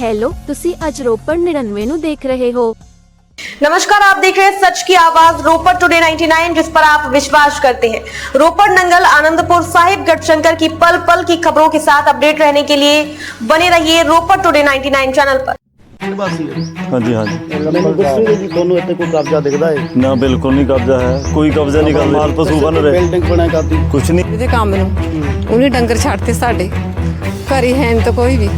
Hello ਤੁਸੀਂ ਅੱਜ ਰੋਪੜ 99 ਨੂੰ ਦੇਖ ਰਹੇ ਹੋ नमस्कार आप देख रहे हैं सच की आवाज रोपड़ टुडे 99 जिस पर आप विश्वास करते हैं रोपड़ नंगल आनंदपुर साहिब गढ़शंकर की पल पल की खबरों के साथ अपडेट रहने के लिए बने रहिए रोपड़ टुडे 99 चैनल पर ਵਾਸੀ ਹੈ ਹਾਂਜੀ ਹਾਂਜੀ ਮੈਨੂੰ ਦੱਸੋਗੇ ਜੀ ਤੁਹਾਨੂੰ ਇੱਥੇ ਕੋਈ ਕਬਜ਼ਾ ਦਿਖਦਾ ਹੈ ਨਾ ਬਿਲਕੁਲ ਨਹੀਂ ਕਬਜ਼ਾ ਹੈ ਕੋਈ ਕਬਜ਼ਾ ਨਹੀਂ ਕਰਦੇ ਮਾਲ ਪਸ਼ੂ ਬਣ ਰਹੇ ਬਿਲਡਿੰਗ ਬਣਾ ਕਰਦੀ ਕੁਛ ਨਹੀਂ ਇਹਦੇ ਕੰਮ ਨੂੰ ਉਹਨੇ ਡੰਗਰ ਛੱਡਤੇ ਸਾਡੇ ਘਰੇ ਹੈ ਨੀ ਤਾਂ ਕੋਈ ਵੀ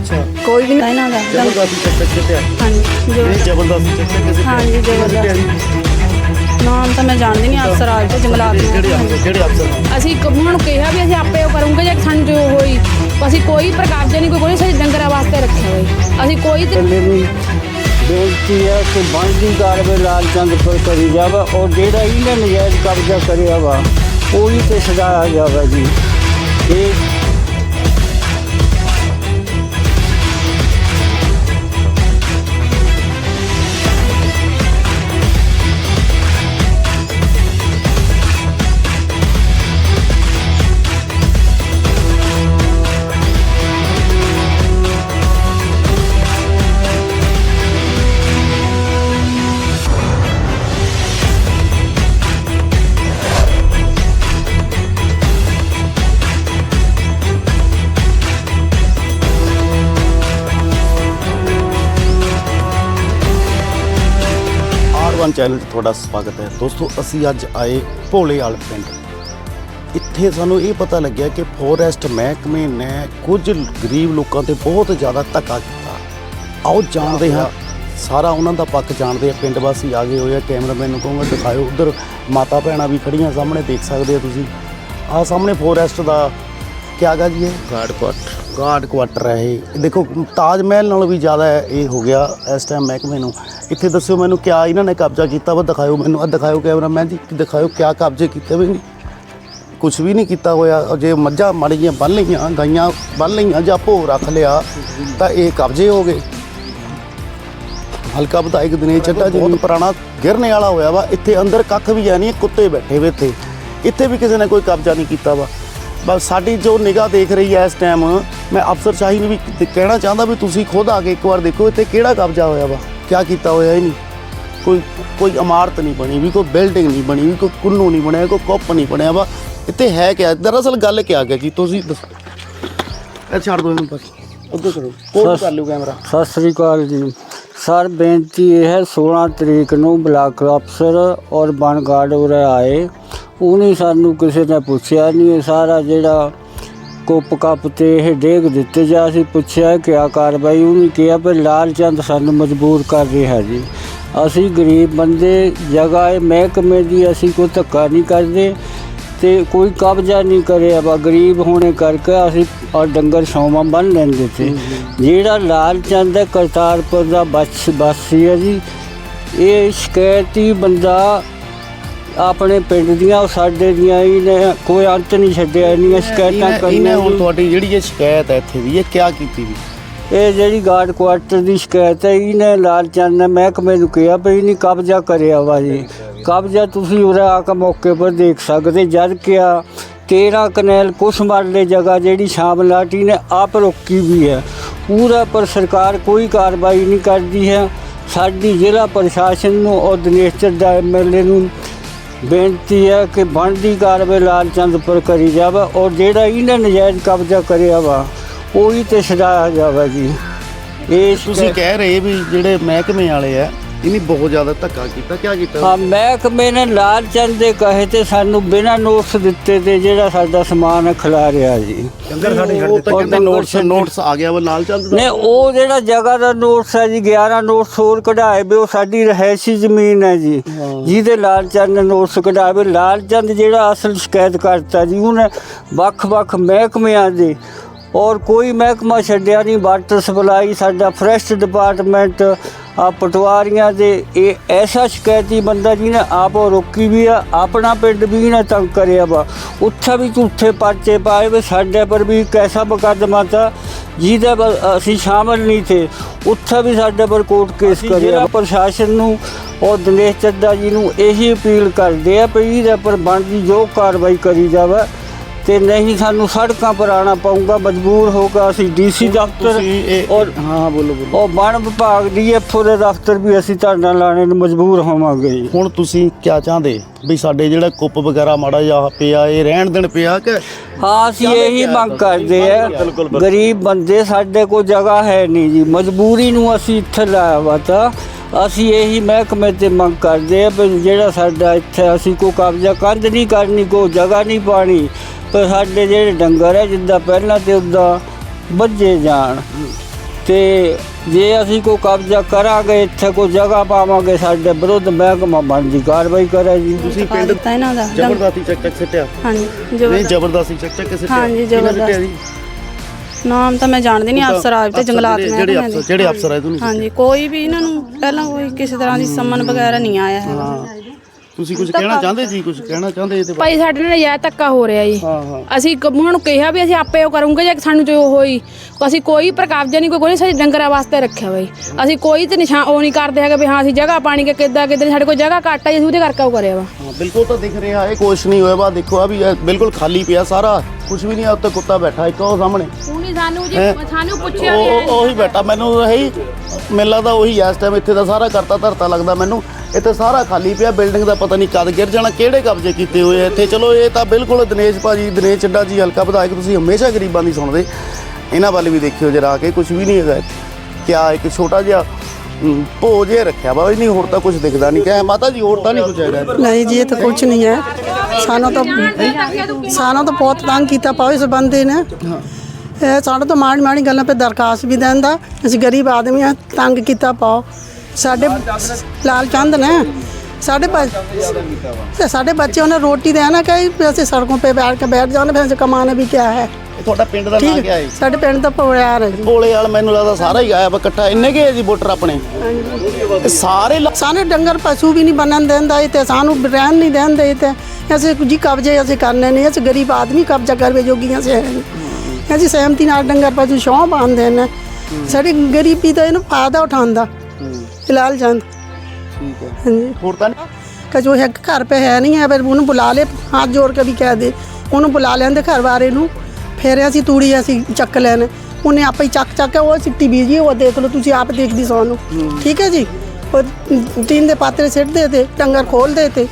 ਅੱਛਾ। ਕੋਈ ਵੀ ਨਹੀਂ ਇਹਨਾਂ ਦਾ। ਜ਼ਬਰਦਸਤੀ ਚੱਕਰ ਕਿਤੇ ਆ ਹਾਂਜੀ ਜੋ ਇਹ ਜ਼ਬਰਦਸਤੀ। ਚੱਕਰ ਕਿਸੇ ਹਾਂਜੀ ਜ਼ਬਰਦਸਤ। ਨਾਮ ਤਾਂ ਮੈਂ ਜਾਣਦੀ ਨਹੀਂ ਅਫਸਰ ਆਲ ਤੇ ਜੰਗਲਾਤ ਨੂੰ। ਜਿਹੜੇ ਅਫਸਰ? ਜਿਹੜੇ ਅਫਸਰ? ਨੇ। ਅਸੀਂ ਕ- ਉਹਨਾਂ ਨੂੰ ਕਿਹਾ ਵੀ ਅਸੀਂ ਆਪੇ ਉਹ ਕਰੂੰਗੇ ਜੇ ਸਾਨੂੰ ਜੋ ਹੋਈ। ਅਸੀਂ ਕੋਈ ਪ੍ਰਕਾਰ ਦੇ ਨਹੀਂ ਕੋਈ ਕੋਈ ਸਾਡੇ ਡੰਗਰਾਂ ਵਾਸਤੇ ਰੱਖਿਆ ਹੋਈ ਅਸੀਂ ਕੋਈ ਤੇ ਮੇਰੀ ਬੇਨਤੀ ਹੈ ਕਿ ਬਣਦੀ ਕਾਰਵਾਈ ਲਾਲ ਚੰਦ ਪਰ ਕਰੀ ਜਾਵੇ ਔਰ ਜਿਹੜਾ ਇਹਨੇ ਨਜਾਇਜ਼ ਕਬਜ਼ਾ ਕਰਿਆ ਵਾ ਉਹੀ ਤੇ ਸਜ਼ਾਇਆ ਜਾਵੇ ਜੀ। ਇਹ R1 ਚੈਨਲ 'ਚ ਤੁਹਾਡਾ ਸਵਾਗਤ ਹੈ। ਦੋਸਤੋ, ਅਸੀਂ ਅੱਜ ਆਏ ਭੋਲੇਵਾਲ ਪਿੰਡ। ਇੱਥੇ ਸਾਨੂੰ ਇਹ ਪਤਾ ਲੱਗਿਆ ਕਿ ਫੋਰੈਸਟ ਮਹਿਕਮੇ ਨੇ ਕੁਝ ਗਰੀਬ ਲੋਕਾਂ ਤੇ ਬਹੁਤ ਜ਼ਿਆਦਾ ਧੱਕਾ ਕੀਤਾ। ਆਓ ਜਾਣਦੇ ਹਾਂ। ਸਾਰਾ ਉਹਨਾਂ ਦਾ ਪੱਖ ਜਾਣਦੇ ਆ ਪਿੰਡ ਵਾਸੀ ਆ ਗਏ ਹੋਏ ਆ। ਕੈਮਰਾਮੈਨ ਨੂੰ ਕਹੂੰਗਾ, ਦਿਖਾਇਓ। ਉਧਰ ਮਾਤਾ ਭੈਣਾਂ ਵੀ ਖੜੀਆਂ ਸਾਹਮਣੇ, ਦੇਖ ਸਕਦੇ ਆ ਤੁਸੀਂ। ਆਹ ਸਾਹਮਣੇ ਫੋਰੈਸਟ ਦਾ ਕਿਆ ਗਾ ਜੀ ਇਹ? ਗਾਰਡ ਕੁਆਟਰ ਗਾਰਡ ਕੁਆਟਰ ਹੈ ਇਹ। ਦੇਖੋ ਤਾਜ ਮਹਿਲ ਨਾਲੋਂ ਵੀ ਜ਼ਿਆਦਾ ਇਹ ਹੋ ਗਿਆ ਇਸ ਟਾਈਮ ਮਹਿਕਮੇ ਨੂੰ। ਇੱਥੇ ਦੱਸਿਓ ਮੈਨੂੰ ਕਿਆ ਇਹਨਾਂ ਨੇ ਕਬਜ਼ਾ ਕੀਤਾ ਵਾ ਦਿਖਾਇਓ ਮੈਨੂੰ। ਆ ਦਿਖਾਇਓ ਕੈਮਰਾਮੈਨ ਜੀ ਦਿਖਾਇਓ ਕਿਆ ਕਬਜ਼ੇ ਕੀਤੇ ਹੋਏ ਨੇ ਕੁਝ ਵੀ ਨਹੀਂ ਕੀਤਾ ਹੋਇਆ। ਜੇ ਮੱਝਾਂ ਮੜੀਆਂ ਬੰਨ ਲਈਆਂ ਗਾਈਆਂ ਬੰਨ ਲਈਆਂ ਜਾਂ ਭੋਗ ਰੱਖ ਲਿਆ ਤਾਂ ਇਹ ਕਬਜ਼ੇ ਹੋ ਗਏ। ਹਲਕਾ ਵਿਧਾਇਕ ਦਿਨੇਸ਼ ਚੱਡਾ ਜੀ ਬਹੁਤ ਪੁਰਾਣਾ ਗਿਰਨੇ ਵਾਲਾ ਹੋਇਆ ਵਾ। ਇੱਥੇ ਅੰਦਰ ਕੱਖ ਵੀ ਹੈ ਨਹੀਂ ਕੁੱਤੇ ਬੈਠੇ ਵੇ ਇੱਥੇ। ਇੱਥੇ ਵੀ ਕਿਸੇ ਨੇ ਕੋਈ ਕਬਜ਼ਾ ਨਹੀਂ ਕੀਤਾ ਵਾ। ਬਸ ਸਾਡੀ ਜੋ ਨਿਗਾਹ ਦੇਖ ਰਹੀ ਹੈ ਇਸ ਟਾਈਮ ਮੈਂ ਅਫਸਰ ਸ਼ਾਹੀ ਨੂੰ ਵੀ ਕਹਿਣਾ ਚਾਹੁੰਦਾ ਵੀ ਤੁਸੀਂ ਖੁਦ ਆ ਕੇ ਇੱਕ ਵਾਰ ਦੇਖੋ ਇੱਥੇ ਕਿਹੜਾ ਕਬਜ਼ਾ ਹੋਇਆ ਵਾ ਕੀ ਕੀਤਾ ਹੋਇਆ ਇਹ ਨਹੀਂ। ਕੋਈ ਕੋਈ ਇਮਾਰਤ ਨਹੀਂ ਬਣੀ ਵੀ ਕੋਈ ਬਿਲਡਿੰਗ ਨਹੀਂ ਬਣੀ ਵੀ ਕੋਈ ਕੁੰਨੂ ਨਹੀਂ ਬਣਿਆ ਕੋਈ ਕੁੱਪ ਨਹੀਂ ਬਣਿਆ ਵਾ। ਇੱਥੇ ਹੈ ਕਿਆ? ਦਰਅਸਲ ਗੱਲ ਕਿਆ ਗਿਆ ਜੀ? ਤੁਸੀਂ ਦੱਸੋ। ਇਹ ਛੱਡ ਦਿਓ ਇਹਨੂੰ ਬਸ। ਉੱਧਰ ਕਰੋ। ਕੋਲ ਕਰ ਲਿਓ ਕੈਮਰਾ? ਸਤਿ ਸ੍ਰੀ ਅਕਾਲ ਜੀ। ਸਰ ਬੇਨਤੀ ਇਹ ਹੈ 16 ਤਰੀਕ ਨੂੰ ਬਲਾਕ ਅਫਸਰ ਔਰ ਬਨ ਗਾਰਡ ਉਰੇ ਆਏ। ਉਹਨੇ ਸਾਨੂੰ ਕਿਸੇ ਨੇ ਪੁੱਛਿਆ ਨਹੀਂ। ਇਹ ਸਾਰਾ ਜਿਹੜਾ ਕੁੱਪ ਕੱਪ ਤੇ ਇਹ ਡੇਗ ਦਿੱਤੇ ਜਾ ਅਸੀਂ ਪੁੱਛਿਆ ਕਿ ਆ ਕਾਰਵਾਈ ਉਹਨੇ ਕਿਹਾ ਵੀ ਲਾਲ ਚੰਦ ਸਾਨੂੰ ਮਜਬੂਰ ਕਰ ਰਿਹਾ ਜੀ। ਅਸੀਂ ਗਰੀਬ ਬੰਦੇ ਜਗ੍ਹਾ ਇਹ ਮਹਿਕਮੇ ਦੀ ਅਸੀਂ ਕੋਈ ਧੱਕਾ ਨਹੀਂ ਕਰਦੇ ਤੇ ਕੋਈ ਕਬਜ਼ਾ ਨਹੀਂ ਕਰਿਆ। ਵਾ ਗਰੀਬ ਹੋਣੇ ਕਰਕੇ ਅਸੀਂ ਔਰ ਡੰਗਰ ਸੌਵਾਂ ਬੰਨ ਲੈਂਦੇ ਤੇ। ਜਿਹੜਾ ਲਾਲ ਚੰਦ ਹੈ ਕਰਤਾਰਪੁਰ ਦਾ ਬਸ ਵਾਸੀ ਹੈ ਜੀ। ਇਹ ਸ਼ਿਕਾਇਤੀ ਬੰਦਾ ਆਪਣੇ ਪਿੰਡ ਦੀਆਂ ਉਹ ਸਾਡੇ ਦੀਆਂ ਇਹਨੇ ਕੋਈ ਅੰਤ ਨਹੀਂ ਛੱਡਿਆ ਇੰਨੀਆਂ ਸ਼ਿਕਾਇਤਾਂ ਇਹਨੇ ਕਰੀਆਂ ਹੁਣ। ਤੁਹਾਡੀ ਜਿਹੜੀ ਇਹ ਸ਼ਿਕਾਇਤ ਹੈ ਇੱਥੇ ਦੀ ਇਹ ਕਿਆ ਕੀਤੀ ਵੀ? ਇਹ ਜਿਹੜੀ ਗਾਰਡ ਕੁਆਟਰ ਦੀ ਸ਼ਿਕਾਇਤ ਹੈ ਇਹਨੇ ਲਾਲ ਚੰਦ ਨੇ ਮਹਿਕਮੇ ਨੂੰ ਕਿਹਾ ਵੀ ਇਹਨੇ ਕਬਜ਼ਾ ਕਰਿਆ ਵਾ ਜੀ। ਕਬਜ਼ਾ ਤੁਸੀਂ ਉਰੇ ਆ ਕੇ ਮੌਕੇ ਪਰ ਦੇਖ ਸਕਦੇ ਜਦ ਕਿ ਆ 13 ਕਨੈਲ ਕੁਛ ਮਰਲੇ ਜਗ੍ਹਾ ਜਿਹੜੀ ਸ਼ਾਮ ਲਾਟੀ ਨੇ ਆਪ ਰੋਕੀ ਵੀ ਹੈ। ਪੂਰਾ ਪਰ ਸਰਕਾਰ ਕੋਈ ਕਾਰਵਾਈ ਨਹੀਂ ਕਰਦੀ ਹੈ। ਸਾਡੀ ਜ਼ਿਲ੍ਹਾ ਪ੍ਰਸ਼ਾਸਨ ਨੂੰ ਔਰ ਦਿਨੇਸ਼ ਚੱਡਾ ਐਮਐਲਏ ਨੂੰ ਬੇਨਤੀ ਹੈ ਕਿ ਬਣਦੀ ਕਾਰਵਾਈ ਲਾਲ ਚੰਦ ਪਰ ਕਰੀ ਜਾਵੇ ਔਰ ਜਿਹੜਾ ਇਹਨੇ ਨਜਾਇਜ਼ ਕਬਜ਼ਾ ਕਰਿਆ ਵਾ ਉਹੀ ਤੇ ਸਜ਼ਾਇਆ ਜਾਵੇ ਜੀ ਇਹ ਤੁਸੀਂ ਕਹਿ ਰਹੇ ਵੀ ਜਿਹੜੇ ਮਹਿਕਮੇ ਵਾਲੇ ਆ ਇਹਨੇ ਬਹੁਤ ਜ਼ਿਆਦਾ ਧੱਕਾ ਕੀਤਾ ਕਿਆ ਕੀਤਾ? ਹਾਂ ਮਹਿਕਮੇ ਨੇ ਲਾਲ ਚੰਦ ਦੇ ਕਹੇ ਤੇ ਸਾਨੂੰ ਬਿਨਾਂ ਨੋਟਸ ਦਿੱਤੇ ਤੇ ਜਿਹੜਾ ਸਾਡਾ ਸਮਾਨ ਖਿਲਾ ਰਿਹਾ ਜੀ। ਲੰਗਰ ਸਾਡੇ ਉਹ ਨੋਟਸ ਆ ਗਿਆ ਵਾ ਲਾਲ ਚੰਦ ਦਾ। ਜਿਹੜਾ ਜਗ੍ਹਾ ਦਾ ਨੋਟਸ ਹੈ ਜੀ 11 ਨੋਟਸ ਹੋਰ ਕਢਾਏ ਵੀ ਉਹ ਸਾਡੀ ਰਹਿਸ਼ੀ ਜ਼ਮੀਨ ਹੈ ਜੀ। ਜਿਹਦੇ ਲਾਲ ਚੰਦ ਨੇ ਨੋਟਸ ਕਢਾਏ ਲਾਲ ਚੰਦ ਜਿਹੜਾ ਅਸਲ ਸ਼ਿਕਾਇਤ ਕਰਤਾ ਜੀ ਉਹਨੇ ਵੱਖ-ਵੱਖ ਮਹਿਕਮਿਆਂ ਦੇ ਔਰ ਕੋਈ ਮਹਿਕਮਾ ਛੱਡਿਆ ਨਹੀਂ ਵਾਟਰ ਸਪਲਾਈ ਸਾਡਾ ਫਰੈਸ਼ ਡਿਪਾਰਟਮੈਂਟ ਆ ਪਟਵਾਰੀਆਂ ਦੇ ਇਹ ਐਸਾ ਸ਼ਿਕਾਇਤੀ ਬੰਦਾ ਜਿਹਨੇ ਆਪ ਉਹ ਰੋਕੀ ਵੀ ਆ ਆਪਣਾ ਪਿੰਡ ਵੀ ਨਾ ਤੰਗ ਕਰਿਆ ਵਾ। ਉੱਥੇ ਵੀ ਝੂਠੇ ਪਰਚੇ ਪਾਏ ਵੇ ਸਾਡੇ ਪਰ ਵੀ ਇੱਕ ਐਸਾ ਮੁਕੱਦਮਾ ਤਾ ਜਿਹਦੇ ਅਸੀਂ ਸ਼ਾਮਲ ਨਹੀਂ ਥੇ। ਉੱਥੇ ਵੀ ਸਾਡੇ ਪਰ ਕੋਰਟ ਕੇਸ ਕਰਿਆ ਪ੍ਰਸ਼ਾਸਨ ਨੂੰ ਔਰ ਦਿਨੇਸ਼ ਚੱਡਾ ਜੀ ਨੂੰ ਇਹੀ ਅਪੀਲ ਕਰਦੇ ਆ ਵੀ ਇਹਦੇ ਪਰ ਬਣਦੀ ਜੋ ਕਾਰਵਾਈ ਕਰੀ ਜਾਵੇ। ਤੇ ਨਹੀਂ ਸਾਨੂੰ ਸੜਕਾਂ ਪਰ ਆਉਣਾ ਪਊਗਾ ਮਜਬੂਰ ਹੋਗਾ ਅਸੀਂ ਡੀਸੀ ਦਫ਼ਤਰ ਤੁਸੀਂ ਇਹ ਔਰ ਹਾਂ ਬੋਲੋ ਬੋਲੋ। ਉਹ ਵਣ ਵਿਭਾਗ ਦੀ ਐਫਓ ਦੇ ਦਫ਼ਤਰ ਵੀ ਅਸੀਂ ਧਰਨਾ ਲਾਣੇ ਨੂੰ ਮਜਬੂਰ ਹੋਵਾਂਗੇ। ਜੀ। ਹੁਣ ਤੁਸੀਂ ਕੀ ਚਾਹੁੰਦੇ? ਵੀ ਸਾਡੇ ਜਿਹੜਾ ਕੁੱਪ ਵਗੈਰਾ ਮਾੜਾ ਜਿਹਾ ਪਿਆ ਇਹ ਰਹਿਣ ਦੇਣ ਪਿਆ ਕਿ ਹਾਂ ਅਸੀਂ ਇਹੀ ਮੰਗ ਕਰਦੇ ਆ। ਗਰੀਬ ਬੰਦੇ ਸਾਡੇ ਕੋਲ ਜਗ੍ਹਾ ਹੈ ਨਹੀਂ ਜੀ। ਮਜਬੂਰੀ ਨੂੰ ਅਸੀਂ ਇੱਥੇ ਲਾਇਆ ਵਾ ਤਾਂ ਅਸੀਂ ਇਹੀ ਮਹਿਕਮੇ ਤੇ ਮੰਗ ਕਰਦੇ ਆ ਵੀ ਜਿਹੜਾ ਸਾਡਾ ਇੱਥੇ ਅਸੀਂ ਕੋਈ ਕਬਜ਼ਾ ਕੰਧ ਨਹੀਂ ਕਰਨੀ ਕੋਈ ਜਗ੍ਹਾ ਨਹੀਂ ਪਾਣੀ। ਪਰ ਸਾਡੇ ਜਿਹੜੇ ਡੰਗਰ ਹੈ ਜਿੱਦਾਂ ਪਹਿਲਾਂ ਤੇ ਉਦਾਂ ਵੱਜੇ ਜਾਣ। ਤੇ ਜੇ ਅਸੀਂ ਕੋਈ ਕਬਜ਼ਾ ਕਰਾਂਗੇ ਇੱਥੇ ਕੋਈ ਜਗ੍ਹਾ ਪਾਵਾਂਗੇ ਸਾਡੇ ਵਿਰੁੱਧ ਮਹਿਕਮਾ ਬਣਦੀ ਕਾਰਵਾਈ ਕਰੇ ਜੀ। ਤੁਸੀਂ ਪਿੰਡ ਦਿੱਤਾ ਇਹਨਾਂ ਦਾ ਜ਼ਬਰਦਸਤੀ ਚੱਕ ਚੱਕ ਸਿੱਟਿਆ? ਹਾਂਜੀ ਨਹੀਂ ਜ਼ਬਰਦਸਤ। ਜ਼ਬਰਦਸਤੀ ਚੱਕ ਚੱਕ ਸਿੱਟਿਆ? ਹਾਂਜੀ, ਕਿਹਨੇ ਸਿੱਟਿਆ ਜੀ? ਨਾਮ ਤਾਂ ਮੈਂ ਜਾਣਦੀ ਨਹੀਂ ਅਫਸਰ ਆਜ ਤੇ ਜੰਗਲਾਤ ਜਿਹੜੇ- ਮੈਂ ਜਿਹੜੇ ਅਫਸਰ ਜਿਹੜੇ ਅਫਸਰ ਹੈ ਤੁਹਾਨੂੰ ਹਾਂਜੀ ਕੋਈ ਵੀ ਇਹਨਾਂ ਨੂੰ ਪਹਿਲਾਂ ਕੋਈ ਕਿਸੇ ਤਰ੍ਹਾਂ ਦੀ ਸੰਮਨ ਵਗੈਰਾ ਨਹੀਂ ਆਇਆ ਹੈਗਾ। ਤੁਸੀਂ ਕੁਝ ਕਹਿਣਾ ਚਾਹੁੰਦੇ ਜੀ ਕੁਝ ਕਹਿਣਾ ਚਾਹੁੰਦੇ ਇਹਦੇ ਬਾਰੇ ਭਾਈ ਸਾਡੇ ਨਾਲ ਨਜਾਇਜ਼ ਧੱਕਾ ਹੋ ਰਿਹਾ ਜੀ। ਹਾਂ ਹਾਂ। ਅਸੀਂ ਕ- ਉਹਨਾਂ ਨੂੰ ਕਿਹਾ ਵੀ ਅਸੀਂ ਆਪੇ ਉਹ ਕਰੂੰਗੇ ਜੇ ਸਾਨੂੰ ਜੋ ਹੋਈ ਅਸੀਂ ਕੋਈ ਪ੍ਰਕਾਬਜਾ ਨਹੀਂ ਕੋਈ ਕੋਈ ਸਾਡੇ ਡੰਗਰਾਂ ਵਾਸਤੇ ਰੱਖਿਆ ਬਈ। ਅਸੀਂ ਕੋਈ ਤੇ ਨਿਸ਼ਾਨ ਉਹ ਨਹੀਂ ਕਰਦੇ ਹੈਗੇ ਵੀ ਹਾਂ ਅਸੀਂ ਜਗ੍ਹਾ ਪਾਣੀ ਕੇ ਕਿੱਦਾਂ ਕਿੱਦਾਂ ਸਾਡੇ ਕੋਲ ਜਗ੍ਹਾ ਘੱਟ ਆ ਜੀ ਅਸੀਂ ਉਹਦੇ ਕਰਕੇ ਉਹ ਕਰਿਆ ਵਾ। ਹਾਂ, ਬਿਲਕੁਲ ਤਾਂ ਦਿਖ ਰਿਹਾ ਇਹ ਕੁਛ ਨਹੀਂ ਹੋਇਆ ਬਾ ਦੇਖੋ ਆ ਵੀ ਇਹ ਬਿਲਕੁਲ ਖਾਲੀ ਪਿਆ ਸਾਰਾ। ਕੁਝ ਵੀ ਨਹੀਂ ਆ ਉੱਤੇ ਕੁੱਤਾ ਬੈਠਾ ਇੱਕ ਉਹ ਸਾਹਮਣੇ। ਉਹਨੇ ਸਾਨੂੰ ਜੀ ਹੈਂ? ਸਾਨੂੰ ਪੁੱਛਿਆ ਉਹ ਉਹ- ਉਹੀ ਬੈਠਾ ਮੈਨੂੰ ਇਹੀ ਮੈਨੂੰ ਲੱਗਦਾ ਉਹੀ ਇਸ ਟਾਈਮ ਇੱਥੇ ਦਾ ਸਾਰਾ ਕਰਤਾ ਧਰਤਾ ਲੱਗਦਾ ਮੈਨੂੰ। ਇੱਥੇ ਸਾਰਾ ਖਾਲੀ ਪਿਆ ਬਿਲਡਿੰਗ ਦਾ ਪਤਾ ਨਹੀਂ ਕਦ ਗਿਰ ਜਾਣਾ ਕਿਹੜੇ ਕਬਜ਼ੇ ਕੀਤੇ ਹੋਏ ਆ ਇੱਥੇ। ਚਲੋ ਇਹ ਤਾਂ ਬਿਲਕੁਲ ਦਿਨੇਸ਼ ਭਾਜੀ ਦਿਨੇਸ਼ ਚੱਡਾ ਜੀ ਹਲਕਾ ਵਿਧਾਇਕ ਤੁਸੀਂ ਹਮੇਸ਼ਾ ਗਰੀਬਾਂ ਦੀ ਸੁਣਦੇ। ਇਹਨਾਂ ਵੱਲ ਵੀ ਦੇਖਿਓ ਜਰਾ ਕੇ ਕੁਝ ਵੀ ਨਹੀਂ ਹੈਗਾ ਕਿਆ ਇੱਕ ਛੋਟਾ ਜਿਹਾ ਅਮ, ਭੋਜ ਜਿਹਾ ਰੱਖਿਆ ਨਹੀਂ ਹੋਰ ਤਾਂ ਕੁਝ ਦਿਖਦਾ ਨਹੀਂ। ਕਿਹਾ ਮਾਤਾ ਜੀ ਹੋਰ ਤਾਂ ਨਹੀਂ ਕੁਝ ਹੈਗਾ ਨਹੀਂ ਜੀ ਇਹ ਤਾਂ ਕੁਝ ਨਹੀਂ ਹੈ। ਸਾਨੂੰ ਤਾਂ ਸਾਨੂੰ ਤਾਂ ਬਹੁਤ ਤੰਗ ਕੀਤਾ ਪਾਓ ਇਸ ਬੰਦੇ ਨੇ। ਇਹ ਸਾਨੂੰ ਤਾਂ ਮਾੜੀ ਮਾੜੀ ਗੱਲਾਂ 'ਤੇ ਦਰਖਾਸਤ ਵੀ ਦਿੰਦਾ ਅਸੀਂ ਗਰੀਬ ਆਦਮੀ ਆ ਤੰਗ ਕੀਤਾ ਪਾਓ। ਸਾਡੇ ਲਾਲ ਚੰਦ ਨੇ। ਸਾਡੇ ਬੱਚੇ ਸਾਡੇ ਬੱਚੇ ਉਹਨਾਂ ਰੋਟੀ ਦੇ ਨਾ ਕਹੀ ਅਸੀਂ ਸੜਕੋਂ ਪੇ ਬੈਠ ਕੇ ਬੈਠ ਜਾਣੇ ਫਿਰ ਕਮਾਣੇ ਵੀ ਕਿਆ ਹੈ। ਤੁਹਾਡਾ ਪਿੰਡ ਦਾ ਨਾਮ ਕੀ ਹੈ? ਸਾਡੇ ਪਿੰਡ ਦਾ ਮੈਨੂੰ ਲੱਗਦਾ ਸਾਰਾ ਹੀ ਆਇਆ ਵਾ ਇਕੱਠਾ ਇੰਨੇ ਕੇ ਜੀ ਵੋਟਰ ਆਪਣੇ? ਸਾਰੇ ਸਾਨੂੰ ਡੰਗਰ ਪਸ਼ੂ ਵੀ ਨਹੀਂ ਬਣਨ ਦਿੰਦਾ ਤੇ ਸਾਨੂੰ ਰਹਿਣ ਨਹੀਂ ਦਿੰਦੇ ਤੇ। ਅਸੀਂ ਜੀ ਕਬਜ਼ੇ ਅਸੀਂ ਕਰਨੇ ਨਹੀਂ ਅਸੀਂ ਗਰੀਬ ਆਦਮੀ ਕਬਜ਼ਾ ਕਰਵੇ ਜੋਗੀਆਂ ਸੇ ਅਸੀਂ ਸਹਿਮਤੀ ਨਾਲ ਡੰਗਰ ਪਸ਼ੂ ਸੌਂ ਬਾਂਧਦੇ ਨੇ। ਸਾਡੀ ਗਰੀਬੀ ਦਾ ਇਹਨੂੰ ਫਾਇਦਾ ਉਠਾਉਂਦਾ। ਫਿਲਹਾਲ ਚੰਦ ਠੀਕ ਹੈ। ਹਾਂਜੀ। ਹੋਰ ਤਾਂ ਨਹੀਂ? ਕਿ ਜੋ ਹੈ ਘਰ ਪੇ ਹੈ ਨਹੀਂ ਹੈ ਫਿਰ ਉਹਨੂੰ ਬੁਲਾ ਲੈ ਹੱਥ ਜੋੜ ਕੇ ਵੀ ਕਹਿ ਦੇ। ਉਹਨੂੰ ਬੁਲਾ ਲੈਂਦੇ ਘਰ ਵਾਲੇ ਨੂੰ। ਫਿਰ ਅਸੀਂ ਤੂੜੀ ਅਸੀਂ ਚੱਕ ਲੈਣ। ਉਹਨੇ ਆਪੇ ਹੀ ਚੱਕ ਚੱਕ ਕੇ ਉਹ ਸਿੱਟੀ ਬੀਜੀ ਉਹ ਦੇਖ ਲਓ ਤੁਸੀਂ ਆਪ ਦੇਖਦੀ ਸਾਨੂੰ ਠੀਕ ਹੈ ਜੀ? ਉਹ ਟੀਨ ਦੇ ਪਾਤਰੇ ਸਿੱਟਦੇ ਤੇ ਡੰਗਰ ਖੋਲਦੇ ਤੇ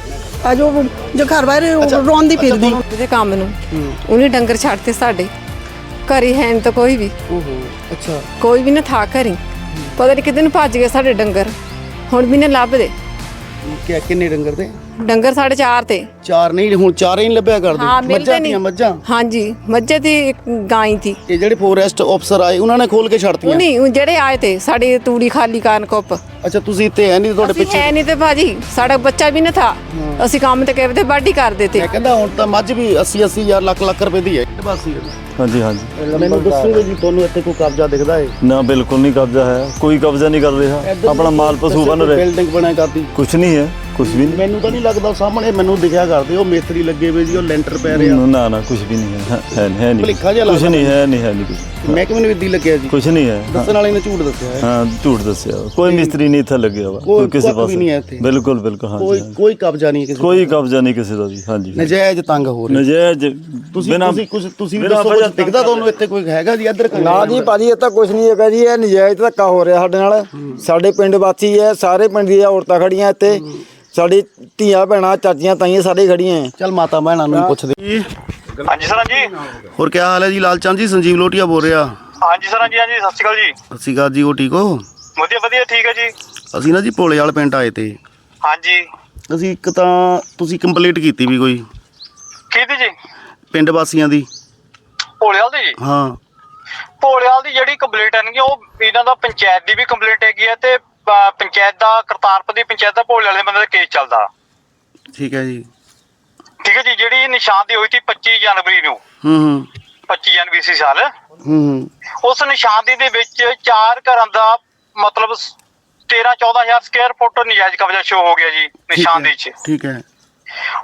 ਆ ਜੋ ਜੋ ਘਰ ਵਾਲੇ ਰੋਂਦੀ ਫਿਰਦੀ। ਉਹਦੇ ਕੰਮ ਨੂੰ। ਉਹਨੇ ਡੰਗਰ ਛੱਡਤੇ ਸਾਡੇ। ਘਰੇ ਹੈ ਨੀ ਤਾਂ ਕੋਈ ਵੀ। ਓਹੋ ਅੱਛਾ। ਕੋਈ ਵੀ ਨਾ ਥਾ ਘਰੀ। ਪਤਾ ਨਹੀਂ ਕਿਤੇ ਨੂੰ ਭੱਜ ਗਏ ਸਾਡੇ ਡੰਗਰ। ਹੁਣ ਵੀ ਨਾ ਲੱਭਦੇ ਕਿ ਕਿੰਨੇ ਡੰਗਰ ਦੇ? ਡੰਗਰ ਸਾਡੇ ਚਾਰ ਤੇ। ਚਾਰ ਨਹੀਂ ਹੁਣ ਚਾਰੇ ਹੀ ਲੱਭਿਆ ਕਰਦੇ। ਮਿਲਦੇ ਮੱਝਾਂ ਨਹੀਂ ਦੀਆਂ ਮੱਝਾਂ? ਹਾਂਜੀ ਮੱਝੇ ਦੀ ਇੱਕ ਗਾਂ ਸੀ ਇਹ ਜਿਹੜੇ ਫੋਰੈਸਟ ਅਫਸਰ ਆਏ ਉਹਨਾਂ ਨੇ ਖੋਲ ਕੇ ਛੱਡਤੀਆਂ ਉਹਨੀ ਉਹ ਜਿਹੜੇ ਆਏ ਤੇ ਸਾਡੀ ਤੂੜੀ ਖਾਲੀ ਕਾਰਨ ਕੁੱਪ। ਅੱਛਾ ਤੁਸੀਂ ਇੱਥੇ ਹੈ ਨਹੀਂ ਤੁਹਾਡੇ ਅਸੀਂ ਪਿੱਛੇ? ਹੈ ਨਹੀਂ ਤੇ ਭਾਜੀ ਸਾਡਾ ਬੱਚਾ ਵੀ ਨਾ ਥਾ। ਅਸੀਂ ਕੰਮ ਤੇ ਗਏ ਤੇ ਵਾਢੀ ਕਰਦੇ ਤੇ ਮੈਂ ਕਹਿੰਦਾ ਹੁਣ ਤਾਂ ਮੱਝ ਵੀ 80 80 ਹਜ਼ਾਰ ਲੱਖ ਲੱਖ ਰੁਪਏ ਦੀ ਹੈ। ਬਾਸੀ ਹਾਂਜੀ ਹਾਂਜੀ। ਮੈਨੂੰ ਦੱਸੋਗੇ ਜੀ ਤੁਹਾਨੂੰ ਇੱਥੇ ਕੋਈ ਕਬਜ਼ਾ ਦਿਖਦਾ ਹੈ? ਨਾ ਬਿਲਕੁਲ ਨਹੀਂ ਕਬਜ਼ਾ ਹੈ। ਕੋਈ ਕਬਜ਼ਾ ਨਹੀਂ ਕਰ ਰਿਹਾ। ਆਪਣਾ ਮਾਲ ਪਸ਼ੂ ਬਨ ਰਹੇ। ਬਿਲਡਿੰਗ ਬਣਿਆ ਕਰਦੀ ਕੁਛ ਨਹੀਂ ਹੈ। ਕੁਛ ਵੀ ਨਹੀਂ ਮੈਨੂੰ ਤਾਂ ਨਹੀਂ ਲੱਗਦਾ ਸਾਹਮਣੇ ਮੈਨੂੰ ਦਿਖਿਆ ਕਰਦੇ ਉਹ ਮੇਸਤਰੀ ਲੱਗੇ ਹੋਏ ਜੀ ਉਹ ਲੈਂਟਰ ਪੈ ਰਿਹਾ। ਨਾ ਨਾ ਕੁਛ ਵੀ ਨਹੀਂ ਹੈ। ਹੈ- ਹੈ ਨਹੀਂ ਹੈ ਨਹੀਂ ਭੁਲੇਖਾ ਜਿਹਾ ਕੁਛ ਲੱਗਦਾ। ਨਹੀਂ ਹੈ ਨਹੀਂ ਹੈ ਨਹੀਂ ਕੁਛ। ਮਹਿਕਮੇ ਨੂੰ ਇੱਦੀ ਲੱਗਿਆ ਜੀ। ਕੁਛ ਨਹੀਂ ਹੈ। ਹਾਂ। ਦੱਸਣ ਵਾਲੇ ਨੇ ਝੂਠ ਦੱਸਿਆ ਹੈ। ਹਾਂ ਝੂਠ ਦੱਸਿਆ। ਕੋਈ ਮਿਸਤਰੀ ਨਹੀਂ ਇੱਥੇ ਲੱਗਿਆ ਵਾ। ਕੋਈ ਕੋਈ ਕਿਸੇ ਕੁੱਕ ਵੀ ਪਾਸੇ। ਨਹੀਂ ਹੈ ਇੱਥੇ। ਬਿਲਕੁਲ ਬਿਲਕੁਲ ਹਾਂਜੀ ਕੋਈ। ਕੋਈ ਕਬਜ਼ਾ ਨਹੀਂ ਹੈ ਕਿਸੇ ਕੋਈ ਕਬਜ਼ਾ ਨਹੀਂ ਕਿਸੇ ਦਾ ਵੀ ਹਾਂਜੀ। ਨਜਾਇਜ਼ ਤੰਗ ਹੋ ਰਿਹਾ। ਨਜਾਇਜ਼ ਤੁਸੀਂ ਬਿਨਾਂ- ਤੁਸੀਂ ਕੁਝ ਤੁਸੀਂ ਵੀ ਬਿਨਾਂ ਦੱਸੋ ਵਜ੍ਹਾ ਕੁਝ ਦਿਖਦਾ ਤੁਹਾਨੂੰ ਇੱਥੇ ਕੋਈ ਹੈਗਾ ਜੀ ਇੱਧਰ ਨਾ ਜੀ ਭਾਜੀ ਇਹ ਤਾਂ ਕੁਝ ਨਹੀਂ ਹੈਗਾ ਜੀ ਇਹ ਨਜਾਇਜ਼ ਧੱਕਾ ਹੋ ਰਿਹਾ ਸਾਡੇ ਨਾਲ। ਸਾਡੇ ਪਿੰਡ ਵਾਸੀ ਹੈ ਸਾਰੇ ਪਿੰਡ ਦੀਆਂ ਔਰਤਾਂ ਖੜੀਆਂ ਇੱਥੇ। ਸਾਡੀ ਧੀਆਂ ਭੈਣਾਂ ਚਾਚੀਆਂ ਤਾਈਆਂ ਸਾਰੇ ਖੜੀਆਂ ਹੈ ਚੱਲ ਮਾਤਾ ਭੈਣਾਂ ਨੂੰ ਪੁੱਛਦੇ ਹਾਂਜੀ ਸਰ ਹਾਂਜੀ। ਹੋਰ ਕੀ ਹਾਲ ਹੈ ਜੀ? ਲਾਲਚੰਦ ਜੀ ਸੰਜੀਵ ਲੋਟੀਆ ਬੋਲ ਰਿਹਾ। ਹਾਂਜੀ ਸਰ ਹਾਂਜੀ ਹਾਂਜੀ ਸਤਿ ਸ਼੍ਰੀ ਅਕਾਲ ਜੀ। ਸਤਿ ਸ਼੍ਰੀ ਅਕਾਲ ਜੀ ਉਹ ਠੀਕ ਹੋ? ਵਧੀਆ ਵਧੀਆ ਠੀਕ ਹੈ ਜੀ। ਅਸੀਂ ਨਾ ਜੀ ਭੋਲੇ ਵਾਲ ਪਿੰਡ ਆਏ ਤੇ। ਹਾਂਜੀ। ਅਸੀਂ ਇੱਕ ਤਾਂ ਤੁਸੀਂ ਕੰਪਲੀਟ ਕੀਤੀ ਵੀ ਕੋਈ? ਕਿਹਦੀ ਜੀ। ਪਿੰਡ ਵਾਸੀਆਂ ਦੀ। ਭੋਲੇਵਾਲ ਦੀ ਜੀ? ਹਾਂ। ਭੋਲੇਵਾਲ ਦੀ ਜਿਹੜੀ ਕੰਪਲੀਟ ਹੈਗੀ ਉਹ ਇਹਨਾਂ ਦਾ ਪੰਚਾਇਤ ਦੀ ਵੀ ਕੰਪਲੀਟ ਹੈਗੀ ਹੈ ਤੇ ਪੰਚਾਇਤ ਦਾ ਕਰਤਾਰਪੁਰ ਦੀ ਪੰਚਾਇਤ ਦਾ ਭੋਲੇਵਾਲ ਦੇ ਬੰਦੇ ਦਾ ਕੇਸ ਚੱਲਦਾ। ਠੀਕ ਹੈ ਜੀ। ਠੀਕ ਹੈ ਜੀ ਜਿਹੜੀ ਨਿਸ਼ਾਨਦੀ ਹੋਈ ਸੀ 25 ਜਨਵਰੀ ਨੂੰ ਹੂੰ ਹੂੰ। 25 ਜਨਵਰੀ ਸੀ ਸਾਲ। ਹੂੰ ਹੂੰ। ਉਸ ਨਿਸ਼ਾਨਦੀ ਦੇ ਵਿੱਚ ਚਾਰ ਘਰਾਂ ਦਾ ਮਤਲਬ 13 14000 ਸਕੁਅਰ ਫੁੱਟ ਨਜਾਇਜ਼ ਕਬਜ਼ਾ ਸ਼ੋ ਹੋ ਗਿਆ ਜੀ ਨਿਸ਼ਾਨਦੀ 'ਚ ਠੀਕ ਹੈ।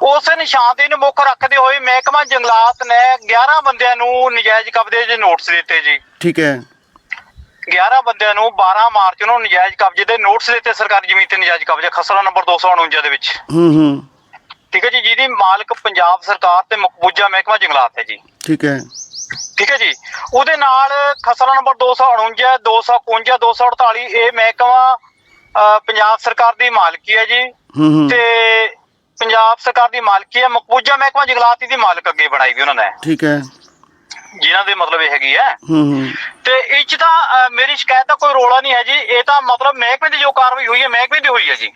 ਉਸ ਨਿਸ਼ਾਨਦੇਹੀ ਨੂੰ ਮੁੱਖ ਰੱਖਦੇ ਹੋਏ ਮਹਿਕਮਾ ਜੰਗਲਾਤ ਨੇ 11 ਬੰਦਿਆਂ ਨੂੰ ਨਜਾਇਜ਼ ਕਬਜ਼ੇ ਦੇ ਨੋਟਿਸ ਦਿੱਤੇ ਜੀ। ਠੀਕ ਹੈ। 11 ਬੰਦਿਆਂ ਨੂੰ 12 ਮਾਰਚ ਨੂੰ ਨਜਾਇਜ਼ ਕਬਜ਼ੇ ਦੇ ਨੋਟਿਸ ਦਿੱਤੇ ਸਰਕਾਰੀ ਜ਼ਮੀਨ ਤੇ ਨਜਾਇਜ਼ ਕਬਜ਼ਾ ਖਸਰਾ ਨੰਬਰ 249 ਦੇ ਵਿੱਚ। ਹੂੰ ਹੂੰ। ਠੀਕ ਹੈ ਜੀ ਜਿਹਦੀ ਮਾਲਕ ਪੰਜਾਬ ਸਰਕਾਰ ਤੇ ਮਕਬੂਜਾ ਮਹਿਕਮਾ ਜੰਗਲਾਤ ਹੈ ਜੀ। ਠੀਕ ਹੈ। ਠੀਕ ਹੈ ਜੀ ਉਹਦੇ ਨਾਲ ਖਸਰਾ ਨੰਬਰ 249 251 248 ਇਹ ਮਹਿਕਮਾ ਪੰਜਾਬ ਸਰਕਾਰ ਦੀ ਮਾਲਕੀ ਹੈ ਜੀ। ਤੇ ਪੰਜਾਬ ਸਰਕਾਰ ਦੀ ਮਾਲਕੀ ਹੈ ਮਕਬੂਜਾ ਮਹਿਕਮਾ ਜੰਗਲਾਤ ਦੀ ਮਾਲਕ ਅੱਗੇ ਬਣਾਈ ਵੀ ਉਹਨਾਂ ਨੇ। ਠੀਕ ਹੈ। ਜਿਨ੍ਹਾਂ ਦੇ ਮਤਲਬ ਇਹ ਹੈਗੀ ਹੈ। ਹੂੰ ਹੂੰ। ਤੇ ਇਹ 'ਚ ਤਾਂ ਮੇਰੀ ਸ਼ਿਕਾਇਤ ਦਾ ਕੋਈ ਰੋਲਾ ਨਹੀਂ ਹੈ ਜੀ। ਇਹ ਤਾਂ ਮਤਲਬ ਮਹਿਕਮੇ ਦੀ ਜੋ ਕਾਰਵਾਈ ਹੋਈ ਹੈ ਮਹਿਕਮੇ ਦੀ ਹੋਈ ਹੈ ਜੀ।